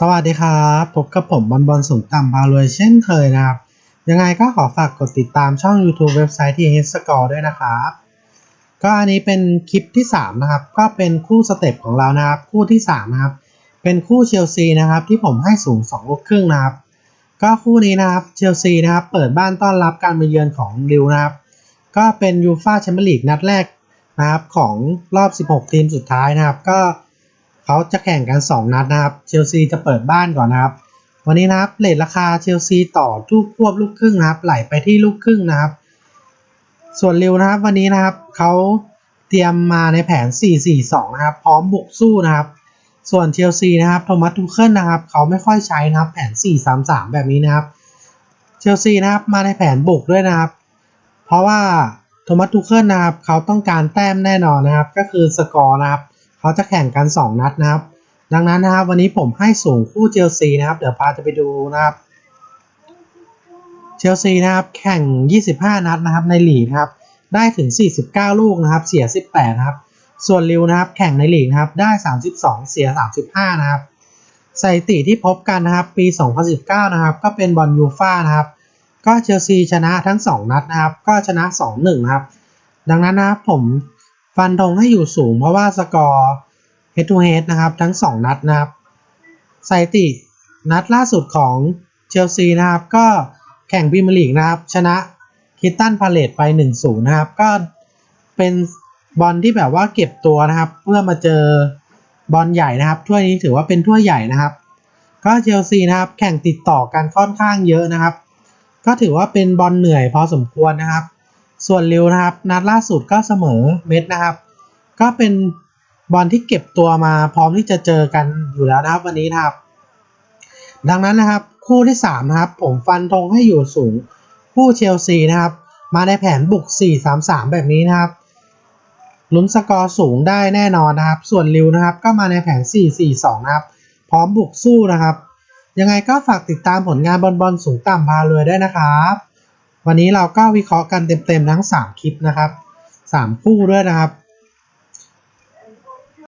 สวัสดีครับพบกับผมบอลบอลสูงต่ำพารวยเช่นเคยนะครับ ยังไงก็ขอฝากกดติดตามช่อง YouTube เว็บไซต์ที่ h s c o r e ด้วยนะครับ ก็อันนี้เป็นคลิปที่ 3 นะครับ ก็เป็นคู่สเต็ปของเรานะครับ คู่ที่ 3 นะครับ เป็นคู่เชลซีนะครับ ที่ผมให้สูง 2 ลูกครึ่งนะครับ ก็คู่นี้นะครับเชลซีนะครับเปิดบ้านต้อนรับการมาเยือนของริวนะครับ ก็เป็นยูฟาแชมเปี้ยนลีกนัดแรกนะครับของรอบ 16 ทีมสุดท้ายนะครับ ก็ เขาจะแข่งกัน 2 นัดนะครับ เชลซีจะเปิดบ้านก่อนนะครับ วันนี้นะครับเลทราคาเชลซีต่อทุกควบลูกครึ่งนะครับ ไหลไปที่ลูกครึ่งนะครับ ส่วนริวนะครับวันนี้นะครับเขาเตรียมมาในแผน 4-4-2 นะครับ พร้อมบุกสู้นะครับ ส่วนเชลซีนะครับโทมัสทูเคิลนะครับ เขาไม่ค่อยใช้นะครับแผน 4-3-3 แบบนี้นะครับ เชลซีนะครับมาในแผนบุกด้วยนะครับ เพราะว่าโทมัสทูเคิลนะครับ เขาต้องการแต้มแน่นอนนะครับ ก็คือสกอร์นะครับ เขาจะแข่งกัน 2 นัดนะครับ ดังนั้นนะครับวันนี้ผมให้สูงคู่เชลซีนะครับ เดี๋ยวพาจะไปดูนะครับเชลซีนะครับแข่ง 25 นัดนะครับในลีกนะครับได้ถึง 49 ลูกนะครับเสีย 18 นะครับ ส่วนลิวนะครับแข่งในลีกนะครับได้ 32 เสีย 35 นะครับสถิติที่พบกันนะครับปี 2019 นะครับก็เป็นบอลยูฟ่านะครับก็เชลซีชนะทั้ง 2 นัดนะครับก็ชนะ 2-1 นะครับ ดังนั้นนะครับผม ฟันธงให้อยู่สูงเพราะว่าสกอร์ head to head นะครับ ทั้ง 2 นัดนะครับสถิตินัดล่าสุดของเชลซีนะครับ ก็แข่งพรีเมียร์ลีกนะครับ ชนะคิตตันพาเลตไป 1-0 นะครับ ก็เป็นบอลที่แบบว่าเก็บตัวนะครับ เพื่อมาเจอบอลใหญ่นะครับ ถ้วยนี้ถือว่าเป็นถ้วยใหญ่นะครับ ก็เชลซีนะครับ แข่งติดต่อกันค่อนข้างเยอะนะครับ ก็ถือว่าเป็นบอลเหนื่อยพอสมควรนะครับ ส่วนริวนะครับ นัดล่าสุดก็เสมอเม็ดนะครับ ก็เป็นบอลที่เก็บตัวมาพร้อมที่จะเจอกันอยู่แล้วนะครับวันนี้นะครับ ดังนั้นนะครับคู่ที่3นะครับผมฟันธงให้อยู่สูงคู่เชลซีนะครับ มาในแผนบุก 4-3-3 แบบนี้นะครับลุ้นสกอร์สูงได้แน่นอนนะครับ ส่วนริวนะครับ ก็มาในแผน 4-4-2 นะครับ พร้อมบุกสู้นะครับ ยังไงก็ฝากติดตามผลงานบอลบอลสูงต่ำพารวยได้นะครับ วันนี้เราก็วิเคราะห์กันเต็มๆทั้ง 3 คลิปนะครับ 3 คู่ด้วยนะครับ